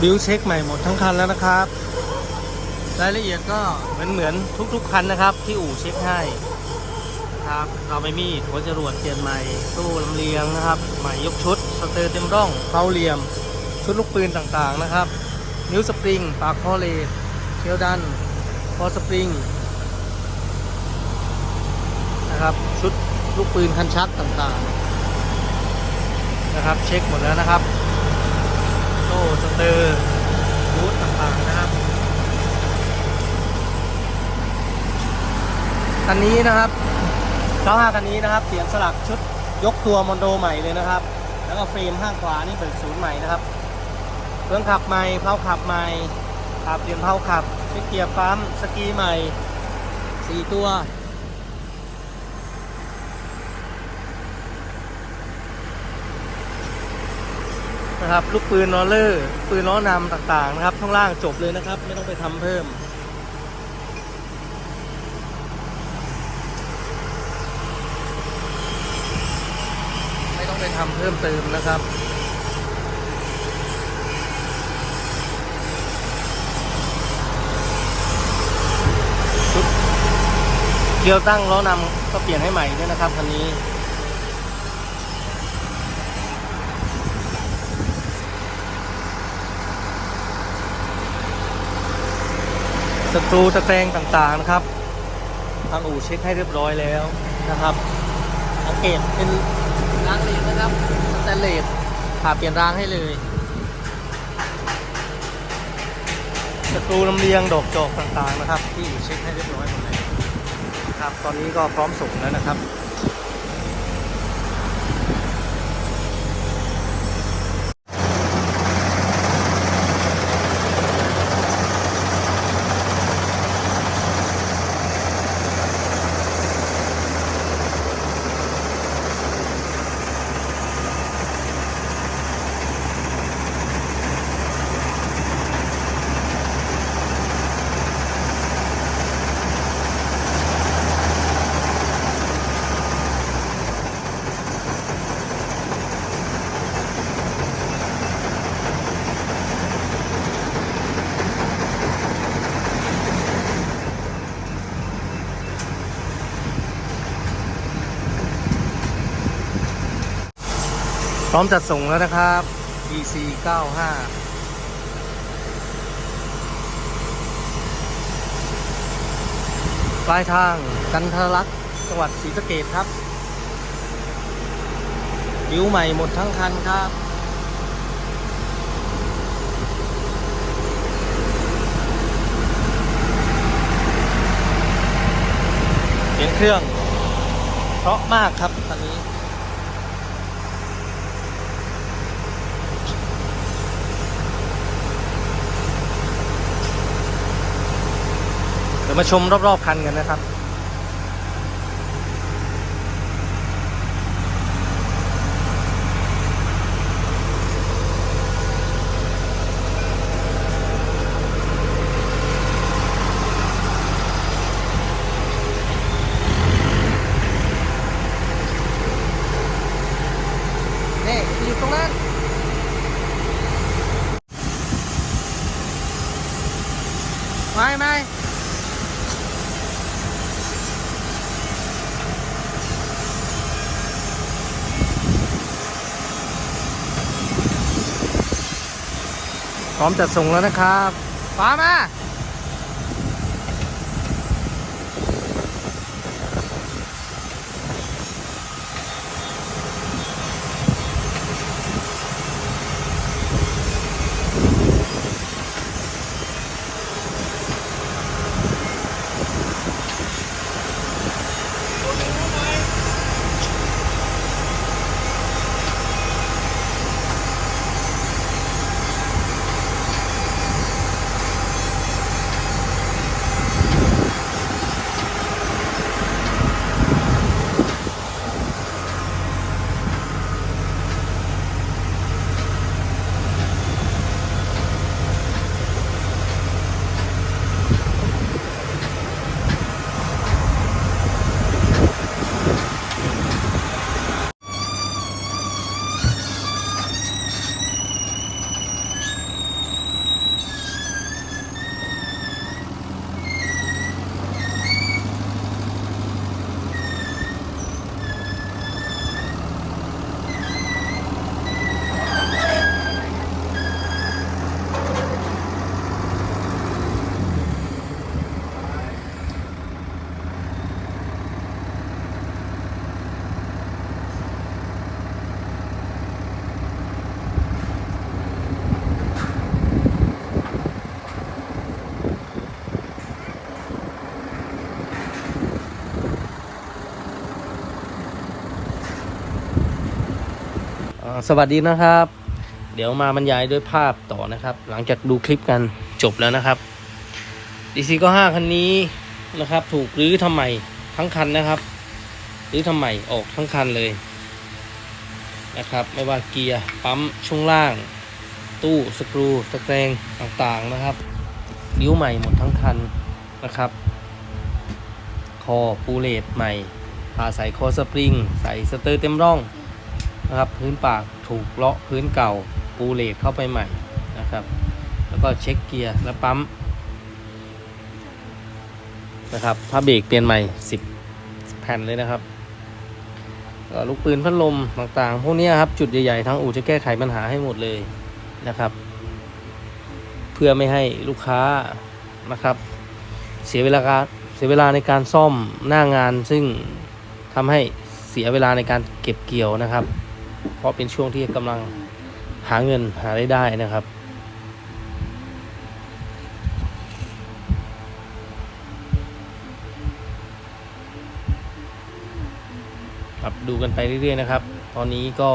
บิวเช็คใหม่หมดทั้งคันแล้วนะครับ รายละเอียดก็เหมือนเหมือนทุกๆคันนะครับ ที่อู่เช็คให้ครับเราไปมีดหัวจรวดเปลี่ยนใหม่ตู้ลำเลียงนะครับ ใหม่ยกชุดสเตอร์เต็มร่องเผาเหลี่ยม ชุดลูกปืนต่างๆนะครับ นิ้วสปริง ปากคอเลสเชลดันคอสปริงนะครับชุดลูกปืนคันชักต่างๆ นะครับ เช็คหมดแล้วนะครับ สเตอร์บูทต่างๆนะครับคันนี้นะครับ95คันนี้นะครับเปลี่ยนสลักชุดยกตัวมอนโดใหม่เลยนะครับ แล้วก็เฟรมข้างขวานี่เปิดศูนย์ใหม่นะครับเครื่องขับใหม่เพลาขับใหม่ขับเปลี่ยนเพลาขับเช็คเกียร์ปั๊มสกีใหม่สี่ตัว นะครับ ลูกปืนล้อเลอร์ ปืนล้อนำต่างๆนะครับ ข้างล่างจบเลยนะครับ ไม่ต้องไปทำเพิ่ม ไม่ต้องไปทำเพิ่มเติมนะครับเกียวตั้งล้อนำก็เปลี่ยนให้ใหม่ด้วยนะครับคันนี้ สกรูตะแกรงต่างๆนะครับ ทางอู่เช็คให้เรียบร้อยแล้วนะครับสังเกตเป็นรางเลนนะครับสแตนเลสผ่าเปลี่ยนรางให้เลยสกรูลำเลียงดอกจอกต่างๆนะครับ ที่อู่เช็คให้เรียบร้อยหมดแล้วครับตอนนี้ก็พร้อมส่งแล้วนะครับ พร้อมจัดส่งแล้วนะครับ EC 95ปลายทางกันทรลักษ์จังหวัดศรีสะเกดครับบิวใหม่หมดทั้งคันครับ เสียงเครื่อง เพราะมากครับคันนี้ ดี๋ยวมาชมรอบๆคันกันนะครับ นี่อยู่ตรงนั้นไม่ไม่ พร้อมจัดส่งแล้วนะครับฟ้ามา สวัสดีนะครับ เดี๋ยวมาบรรยายด้วยภาพต่อนะครับ หลังจากดูคลิปกันจบแล้วนะครับ DC ก็5คันนี้นะครับ ถูกรื้อทำใหม่ทั้งคันนะครับรื้อทำใหม่ออกทั้งคันเลยนะครับ ไม่ว่าเกียร์ปั๊มช่วงล่าง ตู้สกรูตะแกรงต่างๆนะครับนิ้วใหม่หมดทั้งคันนะครับ คอปูเลตใหม่พาใส่คอสปริง ใส่สเตอร์เต็มร่อง นะครับ พื้นปากถูกเลาะพื้นเก่าปูเลตเข้าไปใหม่นะครับ แล้วก็เช็คเกียร์และปั๊มนะครับผ้าเบรกเปลี่ยนใหม่ 10 แผ่นเลยนะครับลูกปืนพัดลมต่างๆ พวกนี้ครับจุดใหญ่ๆทั้งอู่จะแก้ไขปัญหาให้หมดเลยนะครับ เพื่อไม่ให้ลูกค้านะครับ เสียเวลาการเสียเวลาในการซ่อมหน้างานซึ่งทำให้เสียเวลาในการเก็บเกี่ยวนะครับ เพราะเป็นช่วงที่กำลังหาเงินหารายได้นะครับ ครับดูกันไปเรื่อยๆนะครับ ตอนนี้ก็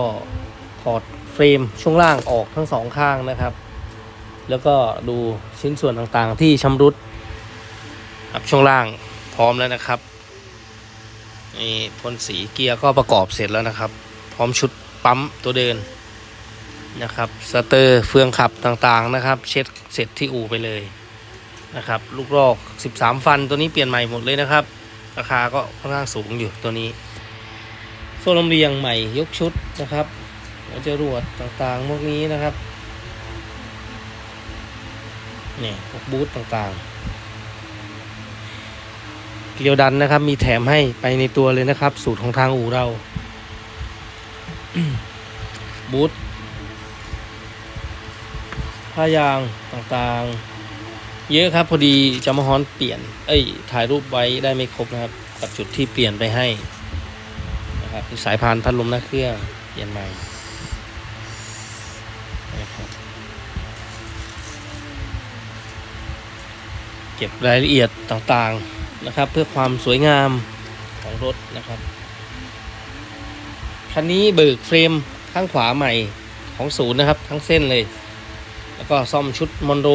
ถอดเฟรมช่วงล่างออกทั้งสองข้างนะครับ แล้วก็ดูชิ้นส่วนต่างๆที่ชำรุดครับช่วงล่างพร้อมแล้วนะครับนี่พ่นสีเกียร์ก็ประกอบเสร็จแล้วนะครับ พร้อมชุด ปั๊มตัวเดินนะครับสเตอร์เฟืองขับต่างๆนะครับ เช็ดเสร็จที่อู่ไปเลยนะครับ ลูกลอก 13 ฟันตัวนี้เปลี่ยนใหม่หมดเลยนะครับ ราคาก็ค่อนข้างสูงอยู่ตัวนี้โซ่ลมเรียงใหม่ยกชุดนะครับหัวจรวดต่างๆพวกนี้นะครับเนี่ยพวกบูธต่างๆ เกลียวดันนะครับมีแถมให้ไปในตัวเลยนะครับ สูตรของทางอู่เรา บูธผ้ายางต่างๆ เยอะครับพอดีจะมฮอนเปลี่ยน เอ้ยถ่ายรูปไว้ได้ไม่ครบนะครับ กับจุดที่เปลี่ยนไปให้นะครับสายพานพัดลมหน้าเครื่องเปลี่ยนใหม่นะครับเก็บรายละเอียดต่างๆนะครับ เพื่อความสวยงามของรถนะครับ คันนี้เบิกเฟรมข้างขวาใหม่ของศูนย์นะครับ ทั้งเส้นเลย แล้วก็ซ่อมชุดมอนโด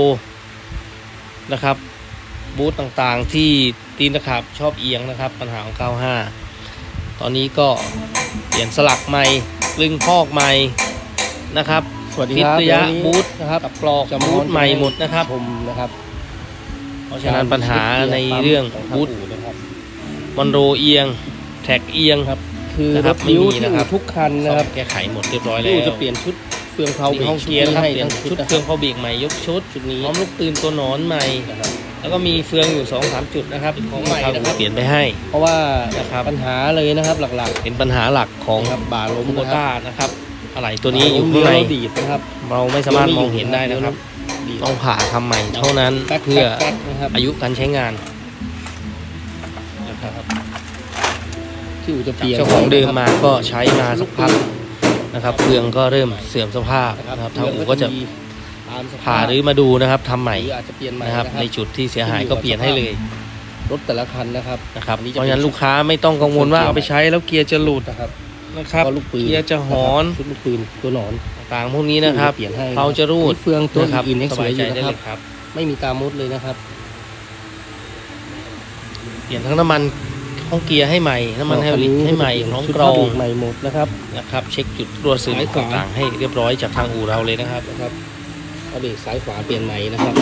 นะครับ บูธต่างๆที่ตีนตะขาบชอบเอียงนะครับ ปัญหาของ 95 ตอนนี้ก็เปลี่ยนสลักใหม่กลึงพอกใหม่นะครับสวัสดีฟิตครับระยะวันนี้บูทนะครับกับปลอกจะบูทใหม่หมดนะครับชมนะครับเพราะฉะนั้นปัญหาในเรื่องของบูบูทธนะครับมอนโรเอียง แท็กเอียงครับ คือนะครรับถนิ้วไม่มีที่นะครับทุกคันซ่นะอครับมแก้ไขหมดเรียบร้อยแล้ที่วจะเปลี่ยนชุดเฟืองเพลามีห้องเกียร์นะครับให้เปลี่ยนทั้งชุดนะเครื่องพอเบรกใหม่ยกชุดชุดนี้พร้อมลูกปืนตัวหนอนใหม่นะครับแล้วก็มีเฟืองอยู่2อสามจุดนะครับของใหม่นะครับเปลี่ยนไปให้ เพราะว่านะครับปัญหาเลยนะครับหลักเป็นปัญหาหลักของๆครับบาล้มโบนะครัต้าบนะครับอะไรตัวนี้อยู่บาข้างล้มในเลี้ยวดีดนะครับเราไม่สามารถมองเห็นได้นะครับดีดต้องผ่าทำใหม่เท่านั้นแป๊กเพื่อแป๊กแป๊กนะครับอายุการใช้งาน ที่อู่จะเปจากลี่ยนเจ้าของเดิมมานะครับก็ใช้มาสักพักนะครับเฟืองก็เริ่มเสื่อมสภาพนะครับทางอู่ก็จะตามสภพผ่าหรือมาดูนะครับทำใหม่หรืออาจจะเปลี่ยนใหม่นะครับ ในจุดที่เสียหายก็เปลี่ยนให้เลยรถแต่ละคันนะครับนะครับอันนี้เพจะราะฉะนั้นเป็นลูกค้าไม่ต้องกังวลว่าเกียร์เอาไปใช้แล้วเกียร์จะหลุดนะครับนะครับก็ลูกปืนเกียร์จะหอนชุดลูกปืนตัวหนอนต่างๆพวกนี้นะครับเปลี่ยนให้เขาจะรูดเฟืองตัวนะครับอื่นยังสสวบายยอใจยู่ได้นะคเลรับยครับ ไม่มีกามุดเลยนะครับ เปลี่ยนทั้งน้ำมัน ห้องเกียร์ให้ใหม่น้ำมันไฮดรอลิกให้ใหม่พร้อมชุดกรองผ้าเบรใหม่หมดนะครับนะครับ เช็คจุดรั่วซึมซ้ายขวาต่างๆให้เรียบร้อยจากทางอู่เราเลยนะครับนะครับเอาเบรกซ้ายขวาเปลี่ยนใหม่นะครับ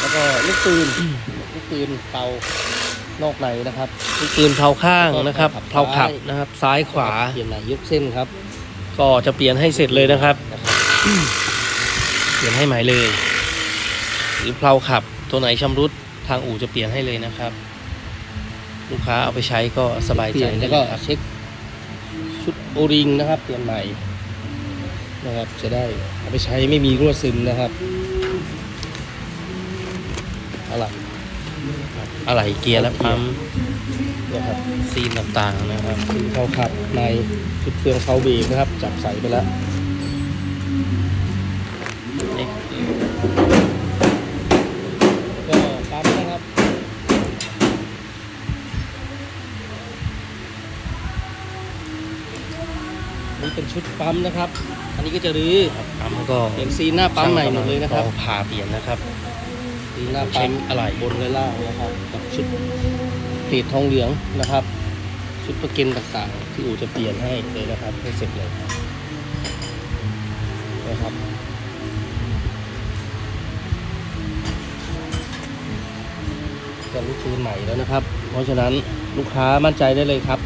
แล้วก็ลูกปืนลูกปืนเตานอกในนะครับลูกปืนเพลาข้างนะครับแล้วก็เพลาขับซ้ายนะครับ ซ้ายขวาเปลี่ยนใหม่ยกเส้นครับ ก็จะเปลี่ยนให้เสร็จเลยนะครับนะครับเป ลี่ยนให้ใหม่เลย หรือเพลาขับตัวไหนชำรุดทางอู่จะเปลี่ยนให้เลยนะครับ ลูกค้าเอาไปใช้ก็สบายเปใจลี่ยนได้แล้วเลก็ยครับเช็คชุดโอริงนะครับ เปลี่ยนใหม่นะครับ จะได้เอาไปใช้ไม่มีรั่วซึมนะครับอะไรอะไรเกียร์และปั๊มนะครับซีนต่างๆนะครับสีเขาขับในชุดเฟืองเขาเบรกนะครับ จับใส่ไปแล้ว เป็นชุดปั๊มนะครับ อันนี้ก็จะรื้อปั๊มก็เปลี่ยนซีนหน้าปั๊มใหม่หมดเลยนะครับก็ผ่าเปลี่ยนนะครับซีนหน้าเช็ปั๊มคอะไรบนและล่างนะครับกับชุดกรีดทองเหลืองนะครับ ชุดประเกันต่างๆที่อู่จะเปลี่ยนให้เลยนะครับให้เสร็จเลยนะครับจะลูกคืนใหม่แล้วนะครับ เพราะฉะนั้นลูกค้ามั่นใจได้เลยครับ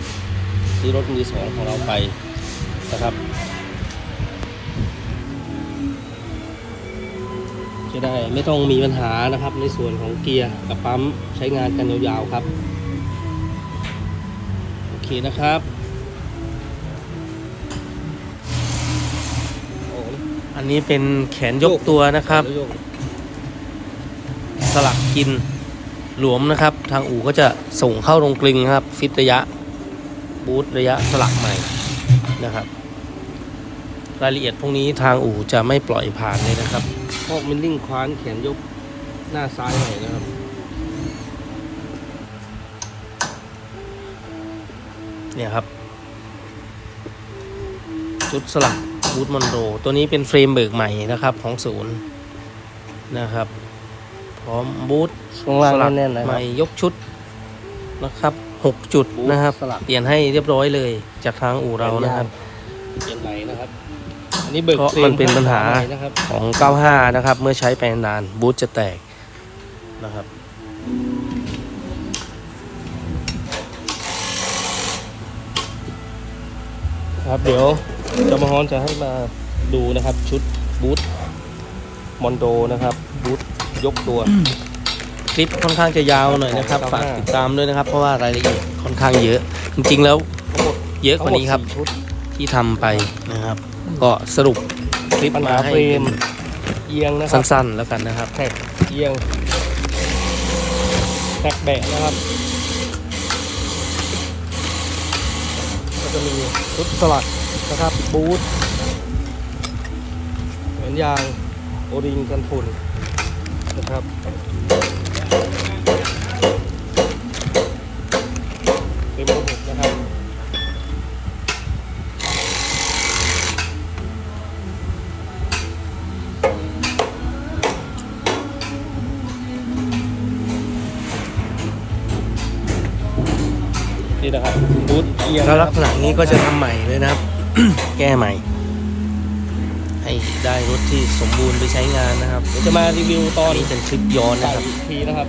ซื้อรถมือสองของเราไป นะครับ จะได้ไม่ต้องมีปัญหานะครับ ในส่วนของเกียร์กับปั๊มใช้งานกันยาวๆครับ โอเคนะครับอันนี้เป็นแขนยกตัวนะครับ สลักกินหลวมนะครับ ทางอู่ก็จะส่งเข้าโรงกลึงนะครับ ฟิตระยะ บูทระยะสลักใหม่นะครับ รายละเอียดพวกนี้ทางอู่จะไม่ปล่อยผ่านเลยนะครับพอกมิลลิ่งคว้านแขนยกหน้าซ้ายหน่อยนะครับ เนี่ยครับ ชุดสลักบูทมอนโรตัวนี้เป็นเฟรมเบิกใหม่นะครับของศูนย์นะครับ พร้อมบูทช่วงล่างสลักแน่นๆนะคใหรับม่ยกชุดนะครับหกจุดนะครับสลักเปลี่ยนให้เรียบร้อยเลยจากทางอู่เรานะครับ เปลี่ยนไหลนะครับ อันนี้เบิกเพราะฟรมันเป็นปัญหาใม่นะครับของ 95 นะครับ เมื่อใช้ไปนานบูทจะแตกนะครับ ครับเดี๋ยวเจะมาฮอนจะให้มาดูนะครับชุดบูทมอนโดนะครับบูทยกตัว คลิปค่อนข้างจะยาวหน่อยนะครับของฝาก95ติดตามด้วยนะครับ เพราะว่ารายละเอียดค่อนข้างเยอะ จริงๆแล้วทั้งหมดเยอะกว่านี้ครับทั้งหมดสี่ชุดที่ทำไปนะครับ ก็สรุปคลิปปัญมาหาให้เฟรเป็มนเอียงนะครับสั้นๆแล้วกันนะครับ แท็กเอียงแท็กแบะนะครับ ก็จะมีชุดสลักนะครับ บูทเหมือนยางโอริงกันฝุ่นนะครับเป็นระบบ เอียงแล้วนะคลัรักบษณะนี้ก็จะทำใหม่เลยนะครับ แก้ใหม่ ให้ได้รถที่สมบูรณ์ไปใช้งานนะครับเดี๋ยวจะมารีวิวตตออนนนี้เป็นคลิปย้อนนะใส่ครับอีกทีนะครับ